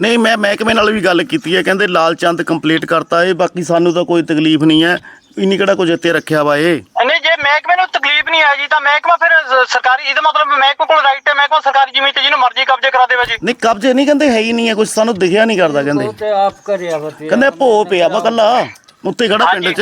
ਨਹੀਂ ਮੈਂ ਮਹਿਕਮੇ ਨਾਲ ਵੀ ਗੱਲ ਕੀਤੀ ਹੈ। ਕਹਿੰਦੇ ਲਾਲ ਚੰਦ ਕੰਪਲੀਟ ਕਰਤਾ ਏ ਬਾਕੀ ਸਾਨੂੰ ਤਾਂ ਕੋਈ ਤਕਲੀਫ ਨਹੀਂ ਹੈ। ਇਨੀ ਕਿਹੜਾ ਕੁਝ ਇੱਥੇ ਰੱਖਿਆ ਵਾ ਇਹ? ਨਹੀਂ ਜੇ ਮਹਿਕਮੇ ਨੂੰ ਤਕਲੀਫ ਨਹੀਂ ਹੈ ਜੀ ਤਾਂ ਮਹਿਕਮਾ ਫਿਰ ਸ- ਸਰਕਾਰੀ ਇਹਦਾ ਮਤਲਬ ਮਹਿਕਮੇ ਕੋਲ ਰਾਈਟ ਹੈ। ਮਹਿਕਮਾ ਸਰਕਾਰੀ ਜ਼ਮੀਨ ਤੇ ਜਿਹਨੂੰ ਮਰਜ਼ੀ ਕਬਜ਼ੇ ਕਰਾ ਦੇਵੇ ਜੀ। ਨਹੀਂ ਕਬਜ਼ੇ ਨਹੀਂ ਕਹਿੰਦੇ ਹੈ ਹੀ ਨਹੀਂ ਹੈ ਕੁਝ ਸਾਨੂੰ ਦਿਖਿਆ ਨਹੀਂ ਕਰਦਾ ਕਹਿੰਦੇ। ਉਹ ਤੇ ਆਪ ਕਰਿਆ ਬਤੇ ਕਹਿੰਦੇ ਭੋ ਪਿਆ ਵਾ ਕੱਲਾ ਉੱਤੇ ਖੜਾ ਪਿੰਡ 'ਚ।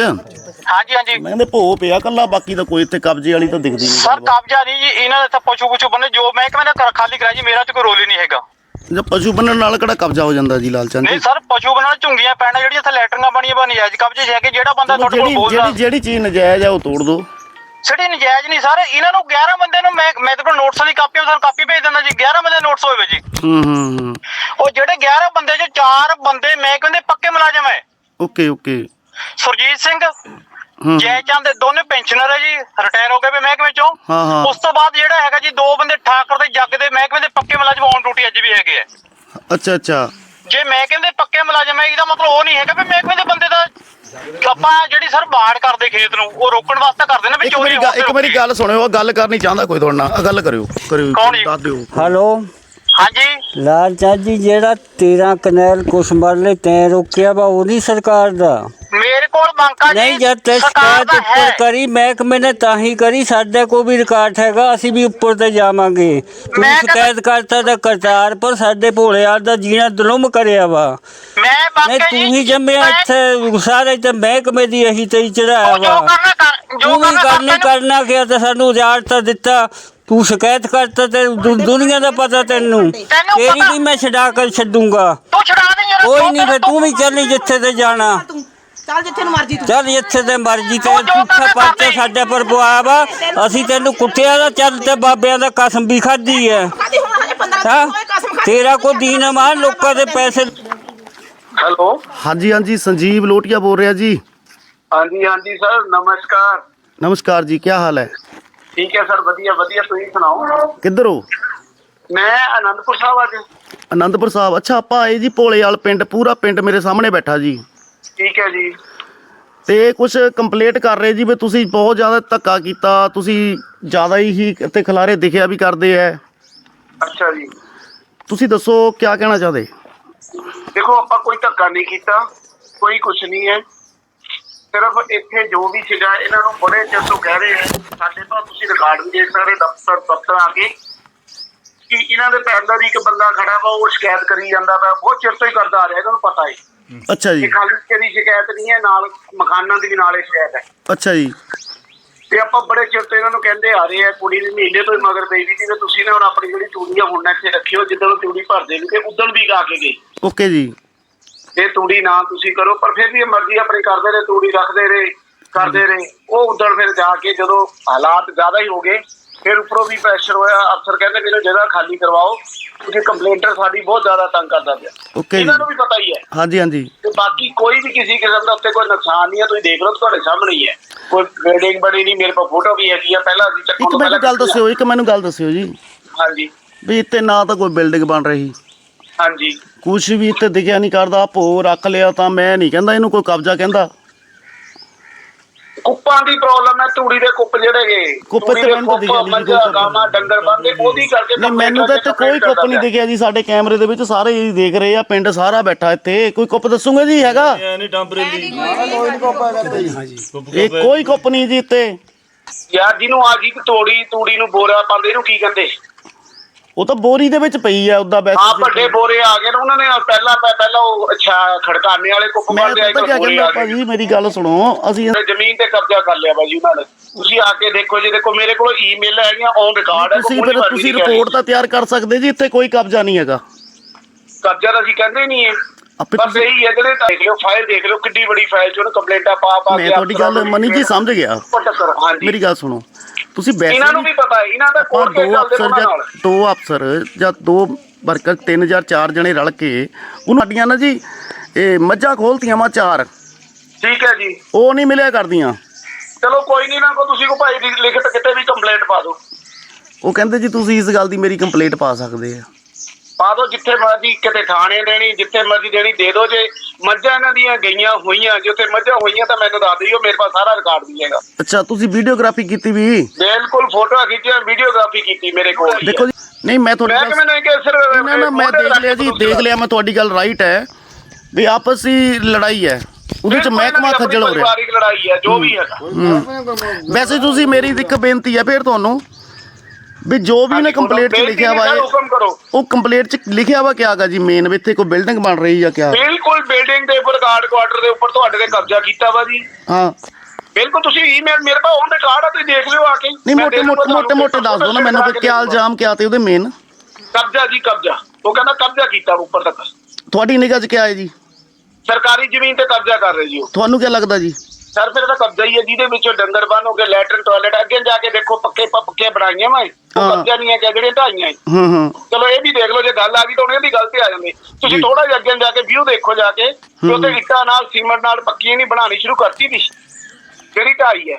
ਹਾਂਜੀ ਹਾਂਜੀ। ਮੈਂ ਕਹਿੰਦੇ ਭੋ ਪਿਆ ਕੱਲਾ ਬਾਕੀ ਤਾਂ ਕੋਈ ਇੱਥੇ ਕਬਜ਼ੇ ਵਾਲੀ ਤਾਂ ਦਿਖਦੀ ਨਹੀਂ ਸਰ ਕਬਜ਼ਾ ਨਹੀਂ ਜੀ ਇਹਨਾਂ ਦਾ ਤਾਂ ਪਸ਼ੂ ਪੁਸ਼ੂ ਬੰਨੇ ਜੋ ਮਹਿਕਮੇ ਨੇ ਕਰ- ਖਾਲੀ ਕਰਾਇਆ ਜੀ ਮੇਰਾ ਤੇ ਕੋਈ ਰੋਲ ਹੀ ਨਹੀਂ ਹੈਗਾ। ਜੇ ਪਸ਼ੂ ਬੰਨਣ ਨਾਲ ਕਿਹੜਾ ਕਬਜ਼ਾ ਹੋ ਜਾਂਦਾ ਜੀ ਲਾਲ ਚੰਦ ਨਹੀਂ ਸਰ ਪਸ਼ੂ ਬਣਾਉਣ ਝੁੰਗੀਆਂ ਪੈਣਾ ਜਿਹੜੀਆਂ ਇੱਥੇ ਲੈਟਰੀਆਂ ਬਣੀਆਂ ਬਣੀ ਜਾਇਜ਼ ਕਬਜ਼ੇ ਹੈ ਕਿ ਜਿਹੜਾ ਬੰਦਾ ਤੁਹਾਡੇ ਕੋਲ ਬੋਲਦਾ। ਜਿਹੜੀ ਜਿਹੜੀ ਚੀਜ਼ ਨਜਾਇਜ਼ ਆ ਉਹ ਤੋੜ ਦੋ। ਸਿਟੀ ਨਜਾਇਜ਼ ਨਹੀਂ ਸਰ ਇਹਨਾਂ ਨੂੰ 11 ਬੰਦੇ ਨੂੰ ਮੈਂ ਮੈਂ ਤੇ ਕੋਲ ਨੋਟਸਾਂ ਦੀ ਕਾਪੀ ਤੁਹਾਨੂੰ ਕਾਪੀ ਭੇਜ ਦਿੰਦਾ ਜੀ। 11 ਬੰਦੇ ਨੋਟਸ ਹੋਵੇ ਜੀ। ਹੂੰ ਹੂੰ ਉਹ ਜਿਹੜੇ 11 ਬੰਦੇ 'ਚ ਚਾਰ ਬੰਦੇ ਮਹਿਕਮੇ ਦੇ ਪੱਕੇ ਮੁਲਾਜ਼ਮ ਹੈ ਓਕੇ ਓਕੇ। ਸੁਰਜੀਤ ਸਿੰਘ ਜੈ ਚੰਦ ਇਹ ਦੋਨੇ ਪੈਨਸ਼ਨਰ ਹੈ ਜੀ ਰਿਟਾਇਰ ਹੋ ਗਏ ਵੀ ਮਹਿਕਮੇ ਚੋਂ। ਹਾਂ, ਹਾਂ। ਉਸ ਤੋਂ ਬਾਅਦ ਜਿਹੜਾ ਹੈਗਾ ਜੀ ਦੋ ਬੰਦੇ ਠਾਕਰ ਦੇ ਜੱਗ ਦੇ ਮਹਿਕਮੇ ਦੇ ਪੱਕੇ ਮੁਲਾਜ਼ਮ ਔਨ ਡਿਊਟੀ ਅੱਜ ਵੀ ਹੈਗੇ ਆ। ਅੱਛਾ ਅੱਛਾ। ਜੇ ਮਹਿਕਮੇ ਦੇ ਪੱਕੇ ਮੁਲਾਜ਼ਮ ਹੈ ਇਹਦਾ ਮਤਲਬ ਉਹ ਨਹੀਂ ਹੈਗਾ ਵੀ ਮਹਿਕਮੇ ਦੇ ਬੰਦੇ ਦਾ ਆਪਾਂ ਜਿਹੜੀ ਸਰ ਬਾੜ ਕਰਦੇ ਖੇਤ ਨੂੰ ਉਹ ਰੋਕਣ ਵਾਸਤੇ ਕਰਦੇ ਨੇ ਵੀ ਇੱਕ ਚੋਰੀ ਮੇਰੀ ਇੱਕ ਮੇਰੀ ਗੱਲ ਸੁਣਿਓ ਗੱਲ ਕਰਨੀ ਚਾਹੁੰਦਾ ਕੋਈ ਤੁਹਾਡੇ ਨਾਲ। ਆਹ ਗੱਲ ਕਰਿਓ ਕਰਿਓ ਕੌਣ ਜੀ? ਦੱਸ ਦਿਓ। ਹੈਲੋ? ਹਾਂਜੀ। ਲਾਲ ਚੰਦ ਜੀ ਜਿਹੜਾ 13 ਕਨੈਲ ਕੁਛ ਮਰਲੇ ਤੈਂ ਰੋਕਿਆ ਵਾ ਉਹ ਨਹੀਂ ਸਰਕਾਰ ਦਾ? ਮੇਰੇ ਕੋਲ ਜੀ ਨਹੀਂ ਜਦ ਤੇ ਸਰਕਾਰ ਸ਼ਿਕਾਇਤ ਉੱਪਰ ਹੈ। ਕਰੀ ਮਹਿਕਮੇ ਨੇ ਤਾਂ ਹੀ ਕਰੀ ਸਾਡੇ ਕੋਲ ਵੀ ਰਿਕਾਰਡ ਹੈਗਾ ਅਸੀਂ ਵੀ ਉੱਪਰ ਤੇ ਜਾਵਾਂਗੇ। ਤੂੰ ਮੈਂ ਸ਼ਿਕਾਇਤ ਕਰਤਾ ਤਾਂ ਕਰਤਾਰਪੁਰ ਸਾਡੇ ਭੋਲੇਆਲ ਦਾ ਜੀਣਾ ਜ਼ੁਲਮ ਕਰਿਆ ਵਾ। ਮੈਂ ਨਹੀਂ ਤੂੰ ਹੀ ਜੰਮਿਆ ਮੈਂ- ਇੱਥੇ ਸਾਰੇ ਤੇ ਮਹਿਕਮੇ ਦੀ ਇਹੀ ਤੇ ਹੀ ਚੜਾਇਆ ਉਹ ਜੋ ਵਾ। ਕਰਨਾ ਕਰ ਜੋ ਤੂੰ ਵੀ ਕਰਨਾ ਕਰਨੇ ਕਰ ਕਰਨਾ ਤੇ ਸਾਨੂੰ ਉਜਾੜ ਤਾਂ ਦਿੱਤਾ। ਤੂੰ ਸ਼ਿਕਾਇਤ ਕਰਤਾ ਤੇ ਦੁ- ਦੁਨੀਆ ਦਾ ਪਤਾ ਤੈਨੂੰ। ਤੈਨੂੰ ਤੇਰੀ ਪਤਾ- ਵੀ ਮੈਂ ਛਡਾ ਕੇ ਛੱਡੂੰਗਾ। ਤੂੰ ਛਡਾ ਦੇ ਯਾਰ ਕੋਈ ਨਹੀਂ ਫੇ ਤੂੰ ਵੀ ਚੱਲੀ ਜਿੱਥੇ ਤੇ ਜਾਣਾ। ਚੱਲ ਜਿੱਥੇ ਨੂੰ ਮਰਜ਼ੀ ਚੱਲ ਜਿੱਥੇ ਤੇ ਮਰਜ਼ੀ ਤੇ ਤੂੰ ਜੋ ਝੂਠਾ ਕਰਨਾ ਪਰਚਾ ਕਰ ਸਾਡੇ ਪਰ ਵਾ। ਅਸੀਂ ਤੈਨੂੰ ਕੁੱਟਿਆ ਦਾ ਚੱਲ ਤੇ ਬਾਬਿਆਂ ਦਾ ਕਸਮ ਵੀ ਖਾਧੀ ਹੈ। ਖਾਦੀ ਹੁਣ ਹਜੇ 15 ਹਾਂ? ਕੋਈ ਕਸਮ ਖਾ ਤੇਰਾ ਕੋ ਦੀਨ ਮਾਨ ਲੋਕਾਂ ਦੇ ਪੈਸੇ ਹੈਲੋ? ਹਾਂਜੀ ਹਾਂਜੀ ਸੰਜੀਵ ਲੋਟੀਆ ਬੋਲ ਰਿਹਾ ਜੀ। ਹਾਂਜੀ ਹਾਂਜੀ ਸਰ ਨਮਸਕਾਰ। ਨਮਸਕਾਰ ਜੀ ਕੀ ਹਾਲ ਹੈ? ਠੀਕ ਹੈ ਸਰ ਵਧੀਆ ਵਧੀਆ ਤੁਸੀਂ ਸੁਣਾਓ? ਕਿੱਧਰ ਹੋ? ਮੈਂ ਆਨੰਦਪੁਰ ਸਾਹਿਬ ਅੱਜ ਆਨੰਦਪੁਰ ਸਾਹਿਬ। ਅੱਛਾ ਆਪਾਂ ਆਏ ਜੀ ਭੋਲੇਵਾਲ ਪਿੰਡ ਪੂਰਾ ਪਿੰਡ ਮੇਰੇ ਸਾਹਮਣੇ ਬੈਠਾ ਜੀ। ਠੀਕ ਹੈ ਜੀ। ਤੇ ਕੁਝ ਕੰਪਲੇਂਟ ਕਰ ਰਹੇ ਜੀ ਵੀ ਤੁਸੀਂ ਬਹੁਤ ਜ਼ਿਆਦਾ ਧੱਕਾ ਕੀਤਾ ਤੁਸੀਂ ਜ਼ਿਆਦਾ ਹੀ ਤੇ ਖਿਲਾਰੇ ਦਿਖਿਆ ਵੀ ਕਰਦੇ ਐ। ਅੱਛਾ ਜੀ। ਤੁਸੀਂ ਦੱਸੋ ਕੀ ਕਹਿਣਾ ਚਾਹਦੇ? ਦੇਖੋ ਆਪਾਂ ਕੋਈ ਧੱਕਾ ਨਹੀਂ ਕੀਤਾ ਕੋਈ ਕੁਝ ਨਹੀਂ ਹੈ। ਸਿਰਫ ਇੱਥੇ ਜੋ ਵੀ ਸੀਗਾ ਇਹਨਾਂ ਨੂੰ ਬੜੇ ਚਿਰ ਤੋਂ ਕਹਿ ਰਹੇ ਆ ਸਾਡੇ ਤੋਂ ਤੁਸੀਂ ਰਿਕਾਰਡ ਵੀ ਦੇਖ ਸਕਦੇ ਦਫ਼ਤਰ ਦਫ਼ਤਰ ਆ ਕੇ ਕਿ ਇਹਨਾਂ ਦੇ ਪੈਰਲਰ ਇੱਕ ਬੰਦਾ ਖੜਾ ਵਾ ਉਹ ਸ਼ਿਕਾਇਤ ਕਰੀ ਜਾਂਦਾ ਵਾ ਬਹੁਤ ਚਿਰ ਤੋਂ ਹੀ ਕਰਦਾ ਆ ਰਿਹਾ ਇਹਨਾਂ ਨੂੰ ਪਤਾ ਹੈ। ਅੱਛਾ ਜੀ। ਇਹ ਖਾਲੀ ਦੀ ਸ਼ਿਕਾਇਤ ਨਹੀਂ ਹੈ ਨਾਲ ਮਕਾਨਾਂ ਦੀ ਵੀ ਨਾਲੇ ਸ਼ਿਕਾਇਤ ਹੈ। ਅੱਛਾ ਜੀ। ਤੇ ਆਪਾਂ ਬੜੇ ਚਿਰ ਤੋਂ ਇਹਨਾਂ ਨੂੰ ਕਹਿੰਦੇ ਆ ਰਹੇ ਆ ਕੁੜੀ ਦੀ ਮਹੀਨੇ ਤੋਂ ਹੀ ਮਗਰ ਪਈ ਵੀ ਸੀ ਤੇ ਤੁਸੀਂ ਨਾ ਹੁਣ ਆਪਣੀ ਜਿਹੜੀ ਤੂੜੀ ਆ ਹੁਣ ਇੱਥੇ ਰੱਖਿਓ ਜਿੱਦਣ ਭਰਦੇ ਨੇ ਤੇ ਉਦੋਂ ਵੀ ਗਾ ਕੇ ਗਈ। ਓਕੇ ਜੀ। ਇਹ ਤੂੜੀ ਨਾ ਤੁਸੀਂ ਕਰੋ ਪਰ ਫਿਰ ਵੀ ਇਹ ਮਰਜ਼ੀ ਆਪਣੀ ਕਰਦੇ ਰਹੇ ਤੂੜੀ ਰੱਖਦੇ ਰਹੇ ਕਰਦੇ ਰਹੇ। ਉਹ ਉਦੋਂ ਫਿਰ ਜਾ ਕੇ ਜਦੋਂ ਹਾਲਾਤ ਜ਼ਿਆਦਾ ਹੀ ਹੋ ਗਏ ਫਿਰ ਉੱਪਰੋਂ ਵੀ ਪ੍ਰੈਸ਼ਰ ਹੋਇਆ। ਅਫਸਰ ਕਹਿੰਦੇ ਮੇਰੇ ਜਗ੍ਹਾ ਖਾਲੀ ਕਰਵਾਓ ਕਿਉਂਕਿ ਕੰਪਲੇਂਟਰ ਸਾਡੀ ਬਹੁਤ ਜ਼ਿਆਦਾ ਤੰਗ ਕਰਦਾ ਪਿਆ। ਇਹਨਾਂ ਨੂੰ ਵੀ ਪਤਾ ਹੀ ਹੈ। ਹਾਂਜੀ ਹਾਂਜੀ। ਤੇ ਬਾਕੀ ਕੋਈ ਵੀ ਕਿਸੇ ਕਿਸਮ ਦਾ ਉੱਤੇ ਕੋਈ ਨੁਕਸਾਨ ਨਹੀਂ ਹੈ ਤੁਸੀਂ ਦੇਖ ਲਓ ਤੁਹਾਡੇ ਸਾਹਮਣੇ ਹੀ ਹੈ। ਕੋਈ ਬਿਲਡਿੰਗ ਬਣੀ ਨਹੀਂ ਮੇਰੇ ਕੋਲ ਫੋਟੋ ਵੀ ਹੈਗੀ ਆ। ਪਹਿਲਾਂ ਅਸੀਂ ਚੱਕਣ ਇੱਕ ਮੈਨੂੰ ਗੱਲ ਦੱਸਿਓ ਇੱਕ ਮੈਨੂੰ ਗੱਲ ਦੱਸਿਓ ਜੀ। ਹਾਂਜੀ। ਵੀ ਇੱਥੇ ਨਾ ਤਾਂ ਕੋਈ ਬਿਲਡਿੰਗ ਬਣ ਰਹੀ। ਹਾਂਜੀ। ਕੁਛ ਵੀ ਇੱਥੇ ਦਿਖਿਆ ਨਹੀਂ ਕਰਦਾ ਭੋ ਰੱਖ ਲਿਆ ਤਾਂ ਮੈਂ ਨਹੀਂ ਕਹਿੰਦਾ ਇਹਨੂੰ ਕੋਈ ਕਬਜ਼ਾ ਕਹਿੰਦਾ। ਕੁੱਪਾਂ ਦੀ ਪ੍ਰੋਬਲਮ ਹੈ ਤੂੜੀ ਦੇ ਕੁੱਪ ਜਿਹੜੇ ਗਏ ਕੁੱਪ ਤੇ ਮੈਨੂੰ ਤਾਂ ਦਿਖਿਆ ਨਹੀਂ ਜੀ ਕੋਈ ਕੁੱਪ। ਗਾਵਾਂ ਡੰਗਰ ਬੰਦੇ ਉਹਦੀ ਕਰਕੇ ਨਹੀਂ ਮੈਨੂੰ ਤਾਂ ਇੱਥੇ ਕੋਈ ਕੁੱਪ ਨਹੀਂ ਦਿਖਿਆ ਜੀ ਸਾਡੇ ਕੈਮਰੇ ਦੇ ਵਿੱਚ ਸਾਰੇ ਹੀ ਦੇਖ ਰਹੇ ਆ ਪਿੰਡ ਸਾਰਾ ਬੈਠਾ ਇੱਥੇ। ਕੋਈ ਕੁੱਪ ਦੱਸੂਗੇ ਜੀ ਹੈਗਾ? ਨਹੀਂ ਟੈਂਪਰੇਰੀ ਇਹ ਕੋਈ ਕੁੱਪ ਨਹੀਂ ਜੀ ਇੱਥੇ। ਯਾਰ ਜਿਹਨੂੰ ਆ ਗਈ ਤੋੜੀ ਤੂੜੀ ਨੂੰ ਬੋਰਾ ਪਾਉਂਦੇ ਇਹਨੂੰ ਕੀ ਕਹਿੰਦੇ? ਉਹ ਤਾਂ ਬੋਰੀ ਦੇ ਵਿੱਚ ਪਈ ਆ ਉਹਦਾ ਆ ਬੈਠ ਵੱਡੇ ਬੋਰੇ ਆ ਗਏ ਨੇ ਉਹਨਾਂ ਨੇ ਪਹਿਲਾਂ ਪਹਿਲਾਂ ਉਹ ਅੱਛਾ ਖੜਕਾਨੇ ਵਾਲੇ ਕੁੱਪ ਬਣਦੇ ਆਏ ਕੀ ਬੋਰੇ ਆ ਗਏ। ਭਾਜੀ ਮੇਰੀ ਗੱਲ ਸੁਣੋ ਅਸੀਂ ਤੇ ਜ਼ਮੀਨ ਤੇ ਕਬਜ਼ਾ ਕਰ ਲਿਆ ਬਾਜੀ ਉਹਨਾਂ ਨੇ। ਤੁਸੀਂ ਆ ਕੇ ਦੇਖੋ ਜੀ ਦੇਖੋ ਮੇਰੇ ਕੋਲ ਈਮੇਲ ਹੈਗੀਆਂ ਔਨ ਰਿਕਾਰਡ ਹੈ ਤੁਸੀਂ ਫਿਰ ਤੁਸੀਂ ਰਿਪੋਰਟ ਤਾਂ ਤਿਆਰ ਕਰ ਸਕਦੇ ਜੀ ਇੱਥੇ ਕੋਈ ਕਬਜ਼ਾ ਨਹੀਂ ਹੈਗਾ। ਕਬਜ਼ਾ ਤਾਂ ਅਸੀਂ ਕਹਿੰਦੇ ਨਹੀਂ ਹੈ। ਆਪੇ ਬਸ ਇਹੀ ਹੈ ਜਿਹੜੇ ਦੇਖ ਲਿਓ ਫਾਈਲ ਦੇਖ ਲਿਓ ਕਿੱਡੀ ਬੜੀ ਫਾਈਲ ਚ ਉਹਨੇ ਕੰਪਲੇਂਟਾਂ ਪਾ ਪਾ ਮੈਂ ਤੁਹਾਡੀ ਗੱਲ ਮਨੀ ਜੀ ਸਮਝ ਗਿਆ। ਟੱਕਰ ਹਾਂਜੀ। ਮੇਰੀ ਗੱਲ ਸੁਣੋ। ਤੁਸੀਂ ਵੈਸੇ ਇਹਨਾਂ ਨੂੰ ਵੀ ਪਤਾ ਹੈ ਇਹਨਾਂ ਦਾ ਕੇਸ ਦੋ ਚੱਲਦੇ ਅਫਸਰ ਜਾਂ ਨਾਲ। ਦੋ ਅਫਸਰ ਜਾਂ ਦੋ ਵਰਕਰ ਤਿੰਨ ਜਾਂ ਚਾਰ ਜਣੇ ਰਲ ਕੇ ਉਹਨੂੰ ਸਾਡੀਆਂ ਨਾ ਜੀ ਇਹ ਮੱਝਾਂ ਖੋਲਤੀਆਂ ਮਾ ਚਾਰ। ਠੀਕ ਹੈ ਜੀ। ਉਹ ਨਹੀਂ ਮਿਲਿਆ ਕਰਦੀਆਂ। ਚਲੋ ਕੋਈ ਨਹੀਂ ਨਾ ਕੋ ਤੁਸੀਂ ਕੋ ਭਾਈ ਦੀ ਲਿਖਤ ਕਿਤੇ ਵੀ ਕੰਪਲੇਂਟ ਪਾ ਦਿਓ। ਉਹ ਕਹਿੰਦੇ ਜੀ ਤੁਸੀਂ ਇਸ ਗੱਲ ਦੀ ਮੇਰੀ ਕੰਪਲੇਂਟ ਪਾ ਸਕਦੇ ਆ। ਪਾ ਦਿਓ ਜਿੱਥੇ ਮਰਜ਼ੀ ਕਿਤੇ ਥਾਣੇ ਦੇਣੀ ਜਿੱਥੇ ਮਰਜ਼ੀ ਦੇਣੀ ਦੇ ਦਿਓ ਜੇ ਮੱਝਾਂ ਇਹਨਾਂ ਦੀਆਂ ਗਈਆਂ ਹੋਈਆਂ ਜੇ ਉੱਥੇ ਮੱਝਾਂ ਹੋਈਆਂ ਤਾਂ ਮੈਨੂੰ ਦੱਸ ਦਿਓ ਮੇਰੇ ਪਾਸ ਸਾਰਾ ਰਿਕਾਰਡ ਵੀ ਹੈਗਾ। ਅੱਛਾ ਤੁਸੀਂ ਵੀਡੀਓਗ੍ਰਾਫੀ ਕੀਤੀ ਵੀ? ਬਿਲਕੁਲ ਫੋਟੋ ਖਿੱਚੀਆਂ ਵੀਡੀਓਗ੍ਰਾਫੀ ਕੀਤੀ ਮੇਰੇ ਕੋਲ। ਹੀ ਦੇਖੋ ਜੀ ਨਹੀਂ ਮੈਂ ਤੁਹਾਡੀ ਮੈਂ ਗੱਲ- ਕਿ ਸਿਰਫ ਨਾ ਨਾ ਮੈਂ ਦੇਖ ਲਿਆ ਜੀ ਦੇਖ ਲਿਆ ਮੈਂ ਤੁਹਾਡੀ ਗੱਲ ਰਾਈਟ ਹੈ ਵੀ ਆਪਸੀ ਲੜਾਈ ਹੈ ਉਹਦੇ ਚ ਮਹਿਕਮਾ ਖੱਜਲ ਹੋ ਰਿਹਾ। ਪਰਿਵਾਰਿਕ ਲੜਾਈ ਹੈ ਜੋ ਵੀ ਹੈਗਾ। ਵੈਸੇ ਤੁਸੀਂ ਮੇਰੀ ਇੱਕ ਬੇਨਤੀ ਹੈ ਫਿਰ ਤੁਹਾਨੂੰ ਵੀ ਜੋ ਵੀ ਉਹਨੇ ਕੰਪਲੀਟ ਚ ਲਿਖਿਆ ਵਾ ਹੈ ਇਹ- ਹੁਕਮ ਕਰੋ। ਉਹ ਕੰਪਲੀਟ ਚ ਲਿਖਿਆ ਵਾ ਕਿਆਗਾ ਜੀ ਮੇਨ ਵੀ ਇੱਥੇ ਕੋਈ ਬਿਲਡਿੰਗ ਬਣ ਰਹੀ ਜਾਂ ਕਿਆ? ਬਿਲਕੁਲ ਬਿਲਡਿੰਗ ਦੇ ਉੱਪਰ ਗਾਰਡ ਕੁਆਟਰ ਦੇ ਉੱਪਰ ਤੁਹਾਡੇ ਤੇ ਕਬਜ਼ਾ ਕੀਤਾ ਵਾ ਜੀ। ਹਾਂ। ਬਿਲਕੁਲ ਤੁਸੀਂ ਈਮੇਲ ਮੇਰੇ ਕੋਲ ਔਨ ਰਿਕਾਰਡ ਆ ਤੁਸੀਂ ਦੇਖ ਲਿਓ ਆ ਕੇ। ਨਹੀਂ ਮੈਂ ਮੋਟੇ ਦੇ ਮੋਟੇ ਦੂੰਗਾ ਮੋਟੇ ਮੋਟੇ ਦੱਸ ਦਿਓ ਨਾ ਮੈਨੂੰ ਕਿ ਕਿਆ ਇਲਜ਼ਾਮ ਕਿਆ ਤੇ ਉਹਦੇ ਮੇਨ ਕਬਜ਼ਾ ਜੀ ਕਬਜ਼ਾ। ਉਹ ਕਹਿੰਦਾ ਕਬਜ਼ਾ ਕੀਤਾ ਵਾ ਉੱਪਰ ਤੱਕ। ਤੁਹਾਡੀ ਨਿਗਾਹ ਚ ਕਿਆ ਹੈ ਜੀ? ਸਰਕਾਰੀ ਜ਼ਮੀਨ ਤੇ ਕਬਜ਼ਾ ਕਰ ਰਹੇ ਜੀ ਉਹ। ਤੁਹਾਨੂੰ ਕੀ ਲੱਗਦਾ ਜੀ? ਸਰ ਫਿਰ ਇਹਦਾ ਕਬਜ਼ਾ ਹੀ ਹੈ ਜਿਹਦੇ ਵਿੱਚੋਂ ਡੰਗਰ ਬੰਨ ਹੋ ਕੇ ਲੈਟਰਨ ਟਾਇਲਟ ਅੱਗੇ ਜਾ ਕੇ ਦੇਖੋ ਪੱਕੇ ਪੱਕੇ ਬਣਾਈਆਂ ਵਾ। ਉਹ। ਕਬਜ਼ਾ ਨਹੀਂ ਹੈ ਕਿ ਜਿਹੜੀਆਂ ਢਾਈਆਂ ਹੈ। ਹੂੰ। ਚਲੋ ਇਹ ਵੀ ਦੇਖ ਲਓ ਜੇ ਗੱਲ ਆ ਗਈ ਤਾਂ ਉਹਨਾਂ ਦੀ ਗੱਲ ਤੇ ਆ ਜਾਂਦੇ। ਤੁਸੀਂ। ਥੋੜਾ ਜਿਹਾ ਅੱਗੇ ਜਾ ਕੇ ਵਿਊ ਦੇਖੋ ਜਾ ਕੇ ਉੱਥੇ ਇੱਟਾਂ ਨਾਲ ਸੀਮੈਂਟ ਨਾਲ ਪੱਕੀਆਂ ਨਹੀਂ ਬਣਾਉਣੀ ਸ਼ੁਰੂ ਕਰਤੀ ਦੀ ਜਿਹੜੀ ਢਾਈ ਹੈ।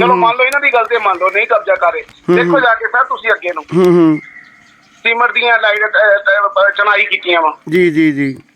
ਚਲੋ ਮੰਨ ਲਓ ਇਹਨਾਂ ਦੀ ਗੱਲ ਤੇ ਮੰਨ ਲਓ ਨਹੀਂ ਕਬਜ਼ਾ ਕਰੇ ਦੇਖੋ ਜਾ ਕੇ ਸਰ ਤੁਸੀਂ ਅੱਗੇ ਨੂੰ। ਹੂੰ ਹੂੰ। ਸੀਮੈਂਟ ਦੀਆਂ ਲਾਈਟ ਚਨਾਈ ਕੀਤੀਆਂ ਵਾ। ਜੀ ਜੀ ਜੀ।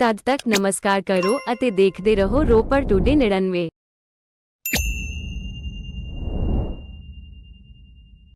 ਤਦ ਤੱਕ ਨਮਸਕਾਰ ਕਰੋ ਅਤੇ ਦੇਖਦੇ ਰਹੋ ਰੋਪੜ ਟੂਡੇ 99